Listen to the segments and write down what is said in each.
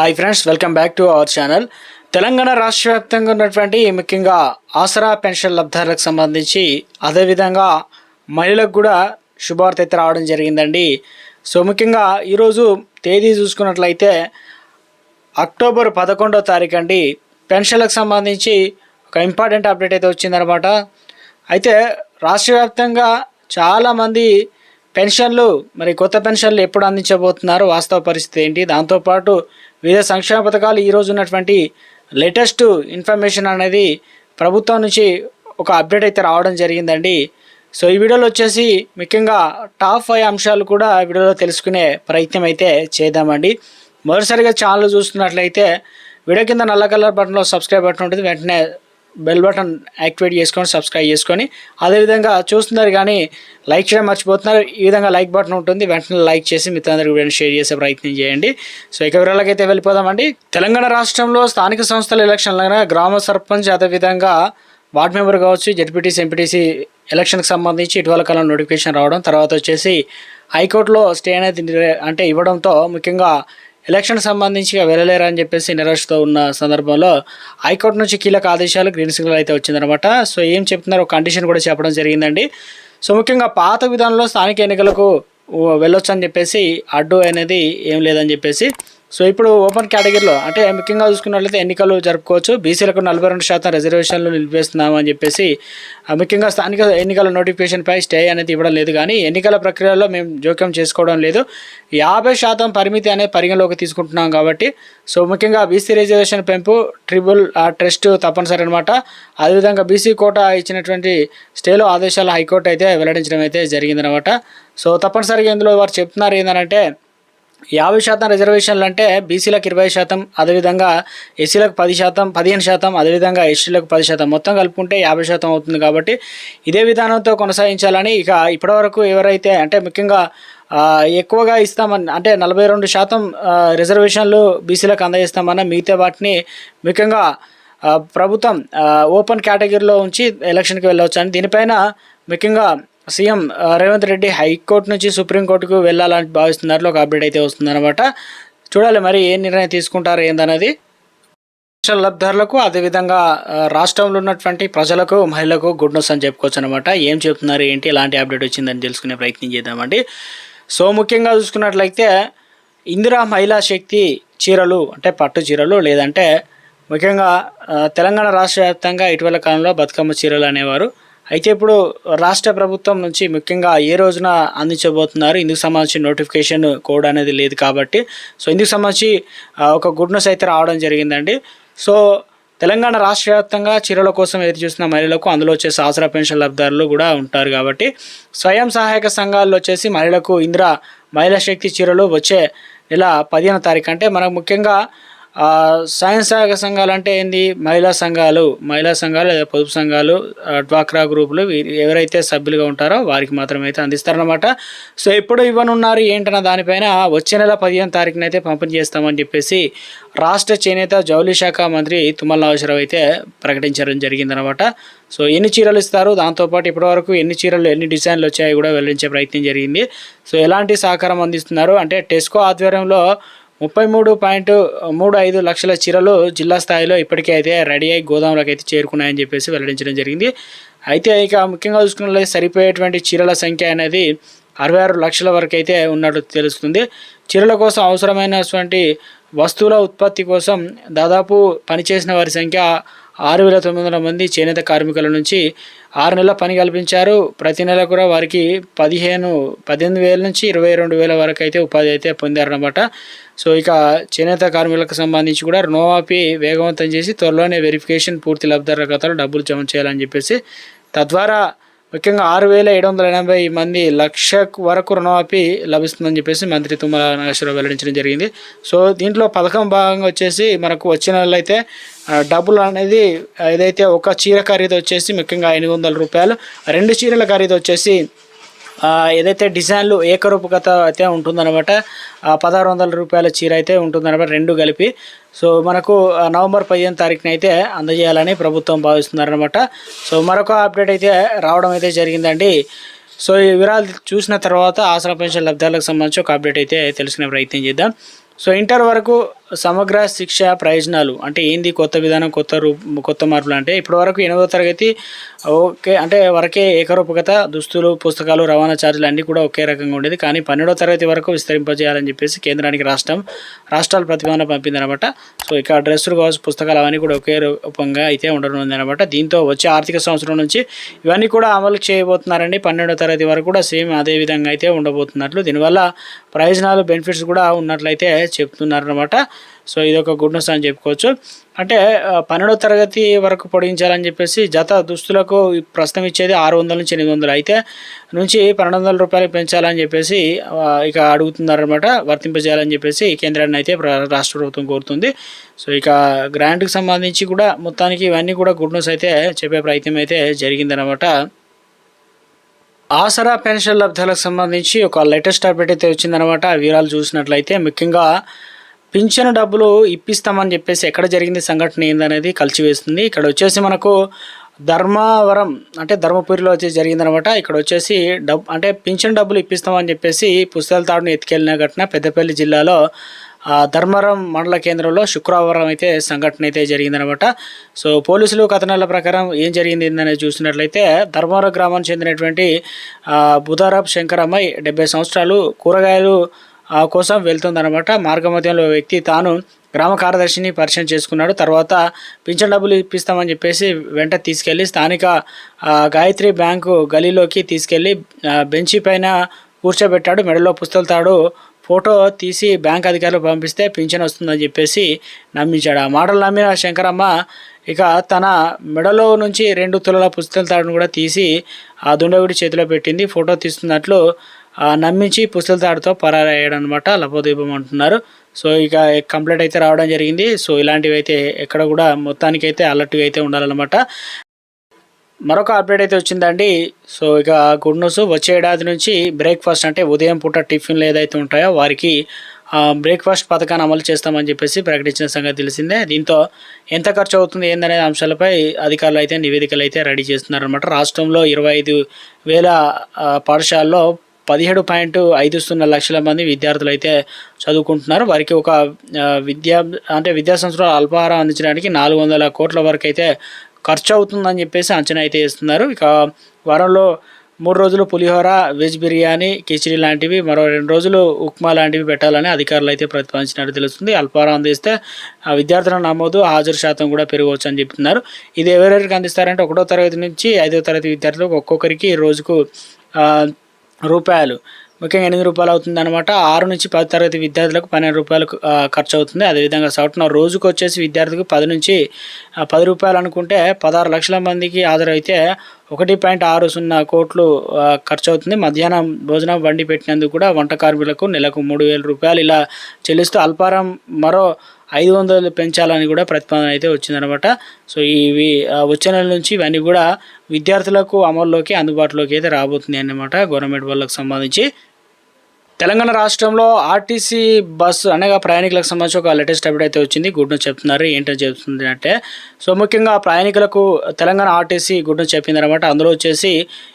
Hi friends welcome back to our channel Telangana రాష్ట్ర వ్యాప్తంగా ఉన్నటువంటి ముఖ్యంగా ఆసరా పెన్షన్ లబ్ధారులకు సంబంధించి అదేవిధంగా మహిళలకు కూడా శుభవార్త అయితే రావడం జరిగిందండి. సో ముఖ్యంగా ఈరోజు తేదీ చూసుకున్నట్లయితే అక్టోబర్ పదకొండో తారీఖు అండి. పెన్షన్లకు సంబంధించి ఒక ఇంపార్టెంట్ అప్డేట్ అయితే వచ్చిందనమాట అయితే రాష్ట్ర వ్యాప్తంగా చాలామంది పెన్షన్లు మరి కొత్త పెన్షన్లు ఎప్పుడు అందించబోతున్నారు వాస్తవ పరిస్థితి ఏంటి? దాంతోపాటు వివిధ సంక్షేమ పథకాలు ఈరోజు ఉన్నటువంటి లేటెస్ట్ ఇన్ఫర్మేషన్ అనేది ప్రభుత్వం నుంచి ఒక అప్డేట్ అయితే రావడం జరిగిందండి. సో ఈ వీడియోలో వచ్చేసి ముఖ్యంగా టాప్ ఫైవ్ అంశాలు కూడా వీడియోలో తెలుసుకునే ప్రయత్నం అయితే చేద్దామండి. మొదటిసారిగా ఛానల్ చూస్తున్నట్లయితే వీడియో కింద నల్ల కలర్ బటన్లో సబ్స్క్రైబ్ బటన్ ఉంటుంది. వెంటనే బెల్ బటన్ యాక్టివేట్ చేసుకొని సబ్స్క్రైబ్ చేసుకొని అదేవిధంగా చూస్తున్నారు కానీ లైక్ చేయడం మర్చిపోతున్నారు. ఈ విధంగా లైక్ బటన్ ఉంటుంది. వెంటనే లైక్ చేసి మిత్రులందరికీ కూడా షేర్ చేసే ప్రయత్నం చేయండి. సో ఇక వివరాలకైతే వెళ్ళిపోదామండి. తెలంగాణ రాష్ట్రంలో స్థానిక సంస్థల ఎలక్షన్ల గ్రామ సర్పంచ్ అదేవిధంగా వార్డ్ మెంబర్ కావచ్చు జడ్పీటీసీ ఎంపీటీసీ ఎలక్షన్కి సంబంధించి ఇటీవల కాలం నోటిఫికేషన్ రావడం తర్వాత వచ్చేసి హైకోర్టులో స్టే అనేది అంటే ఇవ్వడంతో ముఖ్యంగా ఎలక్షన్ సంబంధించి వెళ్ళలేరని చెప్పేసి నిరాశతో ఉన్న సందర్భంలో హైకోర్టు నుంచి కీలక ఆదేశాలు గ్రీన్ సిగ్నల్ అయితే వచ్చిందనమాట సో ఏం చెప్తున్నారు? ఒక కండిషన్ కూడా చెప్పడం జరిగిందండి. సో ముఖ్యంగా పాత విధానంలో స్థానిక ఎన్నికలకు వెళ్ళొచ్చు అని చెప్పేసి అడ్డు అనేది ఏం లేదని చెప్పేసి సో ఇప్పుడు ఓపెన్ కేటగిరీలో అంటే ముఖ్యంగా చూసుకున్నట్లయితే ఎన్నికలు జరుపుకోవచ్చు. బీసీలకు నలభై రెండు శాతం రిజర్వేషన్లు నిలిపేస్తున్నామని చెప్పేసి ఆ, ముఖ్యంగా స్థానిక ఎన్నికల నోటిఫికేషన్పై స్టే అనేది ఇవ్వడం లేదు. కానీ ఎన్నికల ప్రక్రియలో మేము జోక్యం చేసుకోవడం లేదు. యాభై శాతం పరిమితి అనేది పరిగణలోకి తీసుకుంటున్నాం కాబట్టి సో ముఖ్యంగా బీసీ రిజర్వేషన్ పెంపు ట్రిబుల్ ఆ, ట్రస్ట్ తప్పనిసరి అనమాట అదేవిధంగా బీసీ కోట ఇచ్చినటువంటి స్టేలో ఆదేశాలు హైకోర్టు అయితే వెల్లడించడం అయితే జరిగిందనమాట సో తప్పనిసరిగా ఇందులో వారు చెప్తున్నారు ఏంటంటే యాభై శాతం రిజర్వేషన్లు అంటే బీసీలకు ఇరవై శాతం అదేవిధంగా ఎస్సీలకు పది శాతం పదిహేను శాతం అదేవిధంగా ఎస్టీలకు పది శాతం. మొత్తం కలుపుకుంటే యాభై శాతం అవుతుంది కాబట్టి ఇదే విధానంతో కొనసాగించాలని ఇక ఇప్పటివరకు ఎవరైతే అంటే ముఖ్యంగా ఎక్కువగా ఇస్తామని అంటే నలభై రెండు శాతం రిజర్వేషన్లు బీసీలకు అందజేస్తామన్న మిగతా వాటిని ముఖ్యంగా ప్రభుత్వం ఓపెన్ కేటగిరీలో ఉంచి ఎలక్షన్కి వెళ్ళవచ్చు అని దీనిపైన ముఖ్యంగా సీఎం రేవంత్ రెడ్డి హైకోర్టు నుంచి సుప్రీంకోర్టుకు వెళ్ళాలని భావిస్తున్నారు. ఒక అప్డేట్ అయితే వస్తుందన్నమాట. చూడాలి మరి ఏ నిర్ణయం తీసుకుంటారు ఏందన్నది. పెన్షన్ లబ్ధారులకు అదేవిధంగా రాష్ట్రంలో ఉన్నటువంటి ప్రజలకు మహిళలకు గుడ్ న్యూస్ అని చెప్పుకోవచ్చు అనమాట ఏం చెప్తున్నారు ఏంటి ఎలాంటి అప్డేట్ వచ్చిందని తెలుసుకునే ప్రయత్నం చేద్దామండి. సో ముఖ్యంగా చూసుకున్నట్లయితే ఇందిరా మహిళా శక్తి చీరలు అంటే పట్టు చీరలు లేదంటే ముఖ్యంగా తెలంగాణ రాష్ట్ర వ్యాప్తంగా ఇటీవల కాలంలో బతుకమ్మ చీరలు అనేవారు. అయితే ఇప్పుడు రాష్ట్ర ప్రభుత్వం నుంచి ముఖ్యంగా ఏ రోజున అందించబోతున్నారు? ఇందుకు సంబంధించి నోటిఫికేషన్ కోడ్ అనేది లేదు కాబట్టి. సో ఇందుకు సంబంధించి ఒక గుడ్ న్యూస్ అయితే రావడం జరిగిందండి. సో తెలంగాణ రాష్ట్ర వ్యాప్తంగా చీరల కోసం ఎదురు చూసిన మహిళలకు అందులో వచ్చేసి ఆసరా పెన్షన్ లబ్ధారులు కూడా ఉంటారు కాబట్టి. స్వయం సహాయక సంఘాల్లో వచ్చేసి మహిళలకు ఇందిరా మహిళా శక్తి చీరలు వచ్చే నెల పదిహేను తారీఖు అంటే మనకు ముఖ్యంగా స్వయం సహాయక సంఘాలు అంటే ఏంది? మహిళా సంఘాలు మహిళా సంఘాలు లేదా పొదుపు సంఘాలు డ్వాక్రా గ్రూపులు ఎవరైతే సభ్యులుగా ఉంటారో వారికి మాత్రమే అయితే అందిస్తారనమాట సో ఎప్పుడు ఇవ్వనున్నారు ఏంటన్న దానిపైన వచ్చే నెల పదిహేను తారీఖున అయితే పంపిణీ చేస్తామని చెప్పేసి రాష్ట్ర చేనేత జౌళి శాఖ మంత్రి తుమ్మల నాగేశ్వరరావు అయితే ప్రకటించడం జరిగిందనమాట సో ఎన్ని చీరలు ఇస్తారు? దాంతోపాటు ఇప్పటివరకు ఎన్ని చీరలు ఎన్ని డిజైన్లు వచ్చాయో కూడా వెల్లడించే ప్రయత్నం జరిగింది. సో ఎలాంటి సహకారం అందిస్తున్నారు? అంటే టెస్కో ఆధ్వర్యంలో ముప్పై మూడు పాయింట్ మూడు ఐదు లక్షల చీరలు జిల్లా స్థాయిలో ఇప్పటికే అయితే రెడీ అయ్యి గోదాములకు అయితే చేరుకున్నాయని చెప్పేసి వెల్లడించడం జరిగింది. అయితే ఇక ముఖ్యంగా చూసుకున్నట్లయితే సరిపోయేటువంటి చీరల సంఖ్య అనేది అరవై ఆరు లక్షల వరకు అయితే ఉన్నట్టు తెలుస్తుంది. చీరల కోసం అవసరమైనటువంటి వస్తువుల ఉత్పత్తి కోసం దాదాపు పనిచేసిన వారి సంఖ్య ఆరు వేల తొమ్మిది వందల మంది చేనేత కార్మికుల నుంచి ఆరు నెలల పని కల్పించారు. ప్రతి నెల కూడా వారికి పదిహేను పద్దెనిమిది వేల నుంచి ఇరవై రెండు వేల వరకు అయితే ఉపాధి అయితే పొందారనమాట సో ఇక చేనేత కార్మికులకు సంబంధించి కూడా రుణమాఫీ వేగవంతం చేసి త్వరలోనే వెరిఫికేషన్ పూర్తి లబ్ధిదారుల ఖాతాలో డబ్బులు జమ చేయాలని చెప్పేసి తద్వారా ముఖ్యంగా ఆరు వేల ఏడు వందల ఎనభై మంది లక్ష వరకు రుణమాఫీ లభిస్తుందని చెప్పేసి మంత్రి తుమ్మల నాగేశ్వరరావు వెల్లడించడం జరిగింది. సో దీంట్లో పథకం భాగంగా వచ్చేసి మనకు వచ్చిన అయితే డబ్బులు అనేది ఏదైతే ఒక చీర ఖరీదు వచ్చేసి ముఖ్యంగా ఎనిమిది వందల రూపాయలు రెండు చీరల ఖరీదు వచ్చేసి ఏదైతే డిజైన్లు ఏకరూపకత అయితే ఉంటుందన్నమాట పదహారు వందల రూపాయల చీర అయితే ఉంటుందన్నమాట రెండు కలిపి. సో మనకు నవంబర్ పదిహేను తారీఖున అయితే అందజేయాలని ప్రభుత్వం భావిస్తున్నారనమాట సో మరొక అప్డేట్ అయితే రావడం అయితే జరిగిందండి. సో ఈ వివరాలు చూసిన తర్వాత ఆసరా పెన్షన్ లబ్ధాలకు సంబంధించి ఒక అప్డేట్ అయితే తెలుసుకునే ప్రయత్నం చేద్దాం. సో ఇంటర్ వరకు సమగ్ర శిక్ష ప్రయోజనాలు అంటే ఏంది కొత్త విధానం కొత్త రూ కొత్త మార్పులు అంటే ఇప్పటి వరకు ఎనిమిదో తరగతి ఓకే అంటే వరకే ఏకరూపకత దుస్తులు పుస్తకాలు రవాణా ఛార్జీలు అన్నీ కూడా ఒకే రకంగా ఉండేది. కానీ పన్నెండో తరగతి వరకు విస్తరింపజేయాలని చెప్పేసి కేంద్రానికి రాష్ట్రం రాష్ట్రాల ప్రతిపాదన పంపిందనమాట. సో ఇక డ్రెస్సులు కావచ్చు పుస్తకాలు అవన్నీ కూడా ఒకే రూపంగా అయితే ఉండనుంది అనమాట దీంతో వచ్చే ఆర్థిక సంవత్సరం నుంచి ఇవన్నీ కూడా అమలు చేయబోతున్నారండి. పన్నెండో తరగతి వరకు కూడా సేమ్ అదే విధంగా అయితే ఉండబోతున్నట్లు. దీనివల్ల ప్రయోజనాలు బెనిఫిట్స్ కూడా ఉన్నట్లయితే చెప్తున్నారనమాట. సో ఇది ఒక గుడ్ న్యూస్ అని చెప్పుకోవచ్చు. అంటే పన్నెండవ తరగతి వరకు పొడిగించాలని చెప్పేసి జత దుస్తులకు ప్రస్తుతం ఇచ్చేది ఆరు వందల నుంచి ఎనిమిది వందలు అయితే నుంచి పన్నెండు వందల రూపాయలు పెంచాలని చెప్పేసి ఇక అడుగుతున్నారనమాట వర్తింపజేయాలని చెప్పేసి కేంద్రాన్ని అయితే ప్ర- రాష్ట్ర ప్రభుత్వం కోరుతుంది. సో ఇక గ్రాంట్కి సంబంధించి కూడా మొత్తానికి ఇవన్నీ కూడా గుడ్ న్యూస్ అయితే చెప్పే ప్రయత్నం అయితే జరిగిందనమాట ఆసరా పెన్షన్ లబ్ధాలకు సంబంధించి ఒక లేటెస్ట్ అప్డేట్ అయితే వచ్చిందనమాట ఆ వివరాలు చూసినట్లయితే ముఖ్యంగా పింఛను డబ్బులు ఇప్పిస్తామని చెప్పేసి ఎక్కడ జరిగింది సంఘటన ఏందనేది కలిసివేస్తుంది ఇక్కడ వచ్చేసి మనకు ధర్మవరం అంటే ధర్మపురిలో వచ్చేసి జరిగిందనమాట. ఇక్కడ వచ్చేసి డబ్ అంటే పింఛన్ డబ్బులు ఇప్పిస్తామని చెప్పేసి పుస్తకాల తాడును ఎత్తుకెళ్ళిన ఘటన పెద్దపల్లి జిల్లాలో ధర్మవరం మండల కేంద్రంలో శుక్రవారం అయితే సంఘటన అయితే జరిగిందనమాట. సో పోలీసులు కథనాల ప్రకారం ఏం జరిగింది అనేది చూసినట్లయితే ధర్మవరం గ్రామానికి చెందినటువంటి బుధారాబ్ శంకరమ్మాయి డెబ్బై సంవత్సరాలు కూరగాయలు కోసం వెళ్తుందనమాట మార్గమధ్యంలో వ్యక్తి తాను గ్రామ కార్యదర్శిని పరిచయం చేసుకున్నాడు. తర్వాత పింఛన్ డబ్బులు ఇప్పిస్తామని చెప్పేసి వెంట తీసుకెళ్ళి స్థానిక గాయత్రి బ్యాంకు గలీలోకి తీసుకెళ్ళి బెంచి పైన కూర్చోబెట్టాడు. మెడలో పుస్తల తాడు ఫోటో తీసి బ్యాంక్ అధికారులు పంపిస్తే పింఛన్ వస్తుందని చెప్పేసి నమ్మించాడు. ఆ మాటలు నమ్మిన శంకరమ్మ ఇక తన మెడలో నుంచి రెండు తులల పుస్తకాల తాడును కూడా తీసి ఆ దుండగుడి చేతిలో పెట్టింది. ఫోటో తీస్తున్నట్లు నమ్మించి పుస్తల తాడుతో పరారయ్యాడు అనమాట లపోదీపం అంటున్నారు. సో ఇక కంప్లైంట్ అయితే రావడం జరిగింది. సో ఇలాంటివి అయితే ఎక్కడ కూడా మొత్తానికి అయితే అలర్ట్గా అయితే ఉండాలన్నమాట. మరొక అప్డేట్ అయితే వచ్చిందండి. సో ఇక గుడ్ న్యూస్. వచ్చే ఏడాది నుంచి బ్రేక్ఫాస్ట్ అంటే ఉదయం పూట టిఫిన్లు ఏదైతే ఉంటాయో వారికి బ్రేక్ఫాస్ట్ పథకాన్ని అమలు చేస్తామని చెప్పేసి ప్రకటించిన సంగతి తెలిసిందే. దీంతో ఎంత ఖర్చు అవుతుంది ఏందనే అంశాలపై అధికారులు అయితే నివేదికలు అయితే రెడీ చేస్తున్నారనమాట రాష్ట్రంలో ఇరవై ఐదు వేల పాఠశాలలో పదిహేడు పాయింట్ ఐదు సున్నా లక్షల మంది విద్యార్థులు అయితే చదువుకుంటున్నారు. వారికి ఒక విద్యా అంటే విద్యా సంస్థలో అల్పాహారం అందించడానికి నాలుగు వందల కోట్ల వరకు అయితే ఖర్చు అవుతుందని చెప్పేసి అంచనా అయితే వేస్తున్నారు. ఇక వారంలో మూడు రోజులు పులిహోర వెజ్ బిర్యానీ కిచిడి లాంటివి మరో రెండు రోజులు ఉప్మా లాంటివి పెట్టాలని అధికారులు అయితే ప్రతిపాదించినట్టు తెలుస్తుంది. అల్పహారం అందిస్తే ఆ విద్యార్థుల నమోదు హాజరు శాతం కూడా పెరగవచ్చు అని చెప్తున్నారు. ఇది ఎవరెవరికి అందిస్తారంటే ఒకటో తరగతి నుంచి ఐదో తరగతి విద్యార్థులకు ఒక్కొక్కరికి రోజుకు రూపాయలు. ముఖ్యంగా ఎనిమిది రూపాయలు అవుతుంది అనమాట ఆరు నుంచి పది తరగతి విద్యార్థులకు పన్నెండు రూపాయలు ఖర్చు అవుతుంది అదేవిధంగా సౌట్న రోజుకు వచ్చేసి విద్యార్థికి పది నుంచి పది రూపాయలు అనుకుంటే పదహారు లక్షల మందికి హాజరైతే ఒకటి పాయింట్ ఆరు సున్నా కోట్లు ఖర్చు అవుతుంది మధ్యాహ్నం భోజనం వండి పెట్టినందుకు కూడా వంట కార్మికులకు నెలకు మూడు వేల రూపాయలు ఇలా చెల్లిస్తూ అల్పారం మరో ఐదు వందలు పెంచాలని కూడా ప్రతిపాదన అయితే వచ్చిందనమాట. సో ఇవి వచ్చే నెల నుంచి ఇవన్నీ కూడా విద్యార్థులకు అమల్లోకి అందుబాటులోకి అయితే రాబోతుంది అన్నమాట గవర్నమెంట్ వాళ్ళకి సంబంధించి. తెలంగాణ రాష్ట్రంలో ఆర్టీసీ బస్సు అనగా ప్రయాణికులకు సంబంధించి ఒక లేటెస్ట్ అప్డేట్ అయితే వచ్చింది. గుడ్ న్యూస్ చెప్తున్నారు. ఏంటో చెప్తుంది అంటే సో ముఖ్యంగా ప్రయాణికులకు తెలంగాణ ఆర్టీసీ గుడ్ న్యూస్ చెప్పింది అనమాట అందులో వచ్చేసి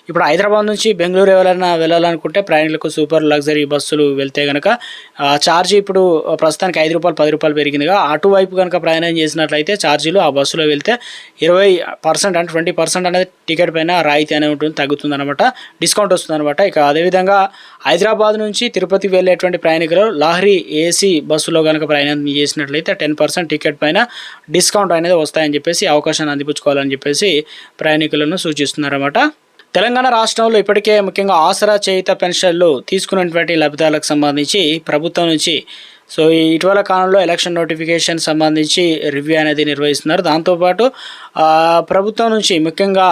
ఇప్పుడు హైదరాబాద్ నుంచి బెంగళూరు ఎవరైనా వెళ్ళాలనుకుంటే ప్రయాణికులకు సూపర్ లగ్జరీ బస్సులు వెళ్తే కనుక ఆ ఛార్జ్ ఇప్పుడు ప్రస్తుతానికి ఐదు రూపాయలు పది రూపాయలు పెరిగిందిగా అటువైపు కనుక ప్రయాణం చేసినట్లయితే ఛార్జీలు ఆ బస్సులో వెళ్తే ఇరవై పర్సెంట్ అంటే ట్వంటీ పర్సెంట్ అనేది టికెట్ పైన రాయితీ అనేది ఉంటుంది తగ్గుతుంది అనమాట డిస్కౌంట్ వస్తుంది అనమాట ఇక అదేవిధంగా హైదరాబాద్ నుంచి తిరుపతి వెళ్ళేటువంటి ప్రయాణికులు లాహరి ఏసీ బస్సులో కనుక ప్రయాణం చేసినట్లయితే టెన్ పర్సెంట్ టికెట్ పైన డిస్కౌంట్ అనేది వస్తాయని చెప్పేసి అవకాశాన్ని అందిపుచ్చుకోవాలని చెప్పేసి ప్రయాణికులను సూచిస్తున్నారన్నమాట. తెలంగాణ రాష్ట్రంలో ఇప్పటికే ముఖ్యంగా ఆసరా చేయిత పెన్షన్లు తీసుకున్నటువంటి లబ్ధిదారులకు సంబంధించి ప్రభుత్వం నుంచి సో ఈ ఇటీవల కాలంలో ఎలక్షన్ నోటిఫికేషన్ సంబంధించి రివ్యూ అనేది నిర్వహిస్తున్నారు. దాంతోపాటు ప్రభుత్వం నుంచి ముఖ్యంగా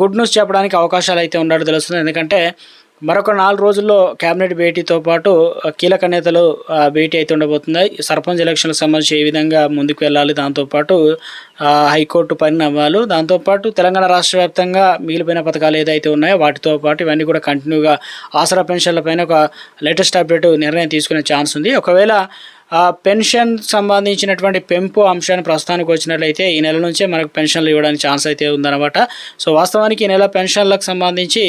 గుడ్ న్యూస్ చెప్పడానికి అవకాశాలు అయితే ఉన్నట్టు తెలుస్తుంది. ఎందుకంటే మరొక నాలుగు రోజుల్లో కేబినెట్ భేటీతో పాటు కీలక నేతలు భేటీ అయితే ఉండబోతుంది సర్పంచ్ ఎలక్షన్లకు సంబంధించి ఏ విధంగా ముందుకు వెళ్ళాలి దాంతోపాటు హైకోర్టు పరిణామాలు దాంతోపాటు తెలంగాణ రాష్ట్ర వ్యాప్తంగా మిగిలిపోయిన పథకాలు ఏదైతే ఉన్నాయో వాటితో పాటు ఇవన్నీ కూడా కంటిన్యూగా ఆసరా పెన్షన్ల పైన ఒక లేటెస్ట్ అప్డేట్ నిర్ణయం తీసుకునే ఛాన్స్ ఉంది. ఒకవేళ పెన్షన్ సంబంధించినటువంటి పెంపు అంశాన్ని ప్రస్తుతానికి వచ్చినట్లయితే ఈ నెల నుంచే మనకు పెన్షన్లు ఇవ్వడానికి ఛాన్స్ అయితే ఉందన్నమాట. సో వాస్తవానికి ఈ నెల పెన్షన్లకు సంబంధించి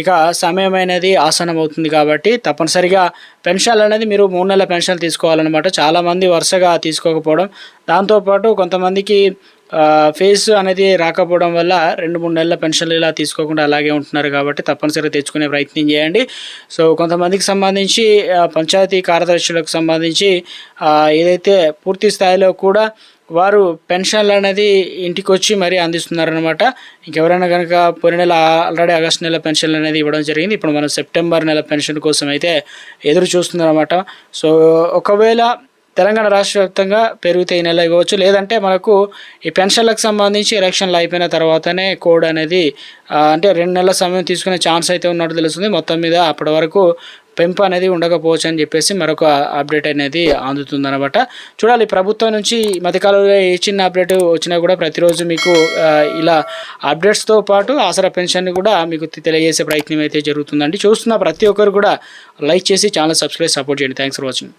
ఇక సమయం అనేది ఆసనం అవుతుంది కాబట్టి తప్పనిసరిగా పెన్షన్లు అనేది మీరు మూడు నెలల పెన్షన్ తీసుకోవాలన్నమాట. చాలామంది వరుసగా తీసుకోకపోవడం. దాంతోపాటు కొంతమందికి ఫేస్ అనేది రాకపోవడం వల్ల రెండు మూడు నెలల పెన్షన్లు ఇలా తీసుకోకుండా అలాగే ఉంటున్నారు కాబట్టి తప్పనిసరిగా తెచ్చుకునే ప్రయత్నం చేయండి. సో కొంతమందికి సంబంధించి పంచాయతీ కార్యదర్శులకు సంబంధించి ఏదైతే పూర్తి స్థాయిలో కూడా వారు పెన్షన్లు అనేది ఇంటికి వచ్చి మరీ అందిస్తున్నారనమాట ఇంకెవరైనా కనుక పోయిన నెల ఆల్రెడీ ఆగస్ట్ నెల పెన్షన్లు అనేది ఇవ్వడం జరిగింది. ఇప్పుడు మనం సెప్టెంబర్ నెల పెన్షన్ కోసం అయితే ఎదురు చూస్తున్నారన్నమాట. సో ఒకవేళ తెలంగాణ రాష్ట్ర వ్యాప్తంగా పెరిగితే ఈ నెల ఇవ్వచ్చు లేదంటే మనకు ఈ పెన్షన్లకు సంబంధించి ఎలక్షన్లు అయిపోయిన తర్వాతనే కోడ్ అనేది అంటే రెండు నెలల సమయం తీసుకునే ఛాన్స్ అయితే ఉన్నట్టు తెలుస్తుంది. మొత్తం మీద అప్పటి వరకు పెంపు అనేది ఉండకపోవచ్చు అని చెప్పేసి మరొక అప్డేట్ అనేది అందుతుంది అనమాట చూడాలి ప్రభుత్వం నుంచి మధ్యకాలంలో ఏ చిన్న అప్డేట్ వచ్చినా కూడా ప్రతిరోజు మీకు ఇలా అప్డేట్స్తో పాటు ఆసరా పెన్షన్ కూడా మీకు తెలియజేసే ప్రయత్నం అయితే జరుగుతుందండి. చూస్తున్న ప్రతి ఒక్కరు కూడా లైక్ చేసి ఛానల్ సబ్స్క్రైబ్ సపోర్ట్ చేయండి. Thanks for watching.